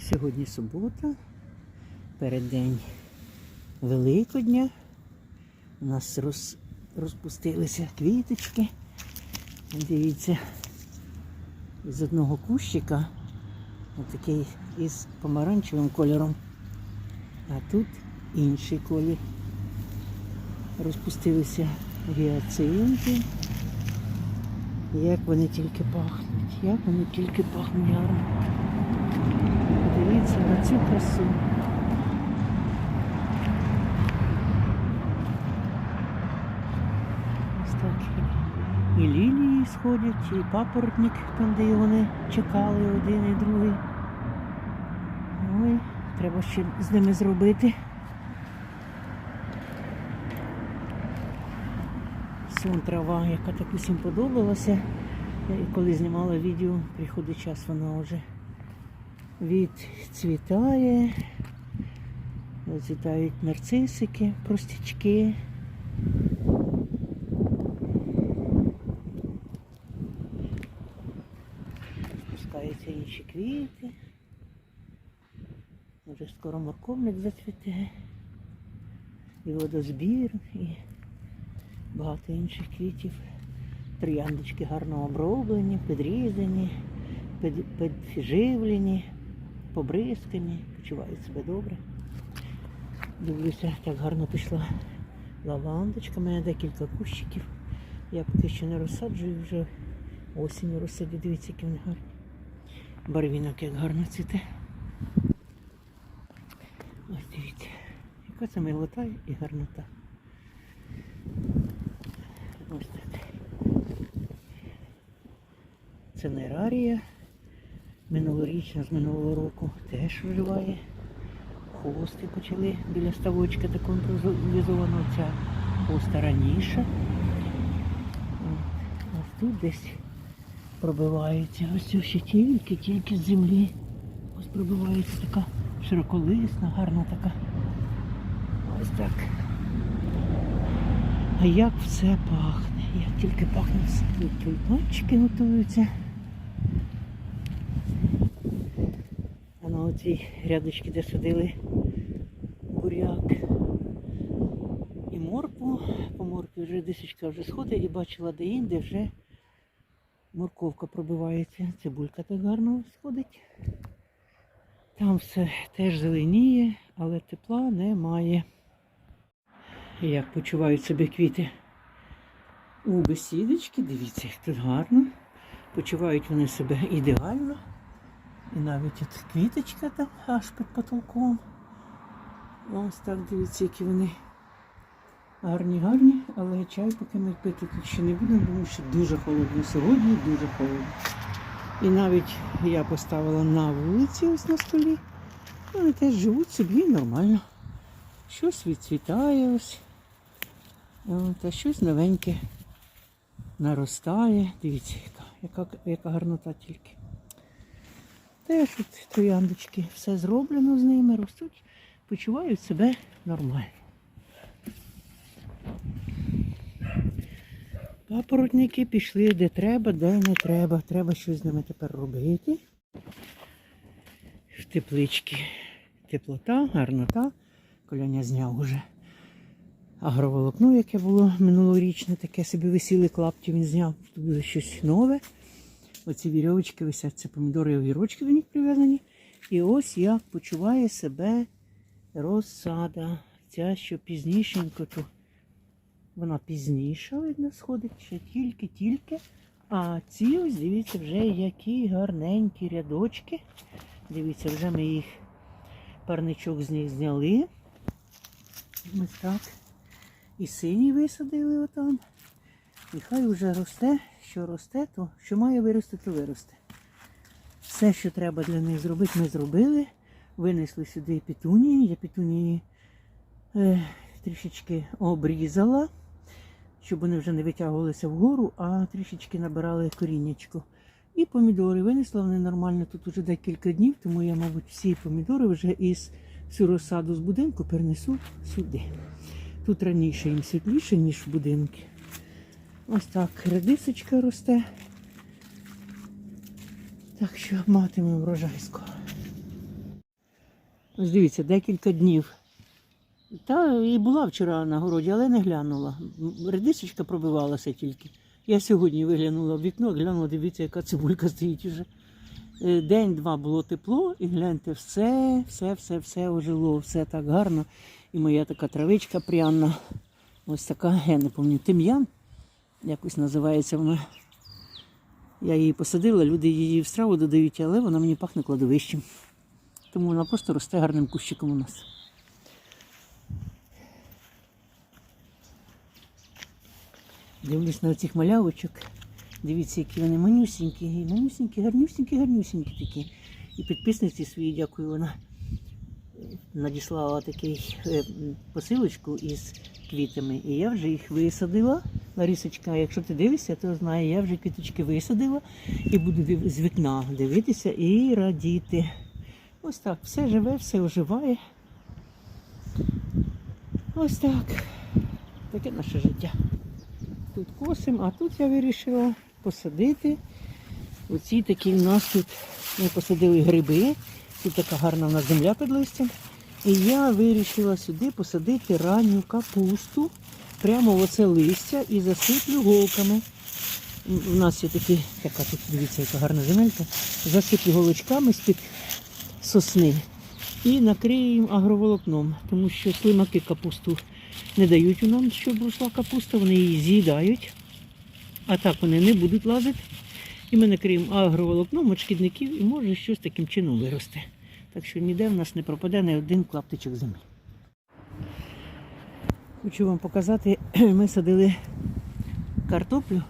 Сьогодні субота, переддень Великодня. У нас роз, розпустилися квіточки. Дивіться, з одного кущика, отакий із помаранчевим кольором, а тут інший колір. Розпустилися гіацинти. Як вони тільки пахнуть, як вони тільки пахнуть. Подивіться на цю красу. Ось так. І лілії сходять, і папоротник, там, де вони чекали один і другий. Ой, треба ще з ними зробити. Сон трава, яка так усім подобалася. І коли знімала відео, приходить час, вона вже відцвітає. Зацвітають нарцисики, простячки. Спускаються інші квіти. Вже скоро морковник зацвіте. І водозбір, і багато інших квітів. Трояндочки гарно оброблені, підрізані, під, підживлені, побризкані, почувають себе добре. Дивлюся, так гарно пішла лавандочка, у мене декілька кущиків. Я поки що не розсаджую, вже осінь розсадю. Дивіться, які вони гарні. Барвінок як гарно цвіте. Ось дивіться, яка це милота і гарнота. Ось так. Це нерарія. Минулорічна з минулого року теж вживає. Хости почали біля ставочка такого імпровізованого. Ця хоста раніше. Ось тут десь пробивається. Ось ще тільки, тільки з землі. Ось пробивається така широколисна, гарна така. Ось так. А як все пахне, як тільки пахне, тюльпанчики готуються. Оцій рядочці, де садили буряк і моркву, по моркві вже дисочка вже сходить і бачила де інде вже морковка пробивається. Цибулька так гарно сходить. Там все теж зеленіє, але тепла немає. Як почувають себе квіти у бесідочки. Дивіться, як тут гарно. Почувають вони себе ідеально. І навіть от квіточка там аж під потолком. Ось так дивіться, які вони гарні, гарні, але чай поки ми пити тут ще не будемо, тому що дуже холодно сьогодні, дуже холодно. І навіть я поставила на вулиці ось на столі. Вони теж живуть собі нормально. Щось відцвітає ось. Та щось новеньке наростає. Дивіться, яка, яка гарнота тільки. Теж от трояндочки, все зроблено з ними, ростуть, почувають себе нормально. Папоротники пішли де треба, де не треба. Треба щось з ними тепер робити. В теплички теплота, гарнота. Коляня зняв уже агроволокно, яке було минулорічне, таке собі висіли клапті, він зняв. Тут буде щось нове. Оці вірьовочки висять, це помідори і огірочки до них прив'язані. І ось як почуває себе розсада. Ця, що пізнішенько, то вона пізніше, видно, сходить ще тільки-тільки. А ці ось, дивіться, вже які гарненькі рядочки. Дивіться, вже ми їх парничок з них зняли. Ось так. І синій висадили отам. І хай вже росте, що росте, то що має вирости, то виросте. Все, що треба для них зробити, ми зробили. Винесли сюди петунії. Я петунії е, трішечки обрізала, щоб вони вже не витягувалися вгору, а трішечки набирали коріннячко. І помідори винесла, вони нормально тут вже декілька днів, тому я, мабуть, всі помідори вже із всю розсаду з будинку перенесу сюди. Тут раніше їм світліше, ніж в будинку. Ось так редисочка росте. Так що матимемо врожай скоро. Ось дивіться, декілька днів. Та і була вчора на городі, але не глянула. Редисочка пробивалася тільки. Я сьогодні виглянула в вікно, глянула, дивіться, яка цибулька стоїть уже. Е, День-два було тепло, і гляньте, все, все, все, все ожило, все так гарно. І моя така травичка пряна. Ось така, я не пам'ятаю, тим'ян, якось називається вона. Я її посадила, люди її в страву додають, але вона мені пахне кладовищем. Тому вона просто росте гарним кущиком у нас. Дивлюсь на цих малявочок. Дивіться, які вони манюсінькі, і манюсінькі, гарнюсінькі, гарнюсінькі такі. І підписниці свої, дякую, вона надіслала такий е, посилочку із квітами. І я вже їх висадила. Ларисочка, якщо ти дивишся, то знає, я вже квіточки висадила і буду з вікна дивитися і радіти. Ось так, все живе, все оживає. Ось так. Таке наше життя. Тут косим, а тут я вирішила посадити. Оці такі в нас тут ми посадили гриби. Тут така гарна в нас земля під листям. І я вирішила сюди посадити ранню капусту. Прямо в оце листя і засиплю голками. У нас є такі, така тут, дивіться, яка гарна земелька. Засиплю голочками з-під сосни і накрию їм агроволокном, тому що слимаки капусту не дають у нам, щоб росла капуста, вони її з'їдають, а так вони не будуть лазити. І ми накриємо агроволокном від шкідників і може щось таким чином виросте. Так що ніде в нас не пропаде ні один клаптичок землі. Хочу вам показати, ми садили картоплю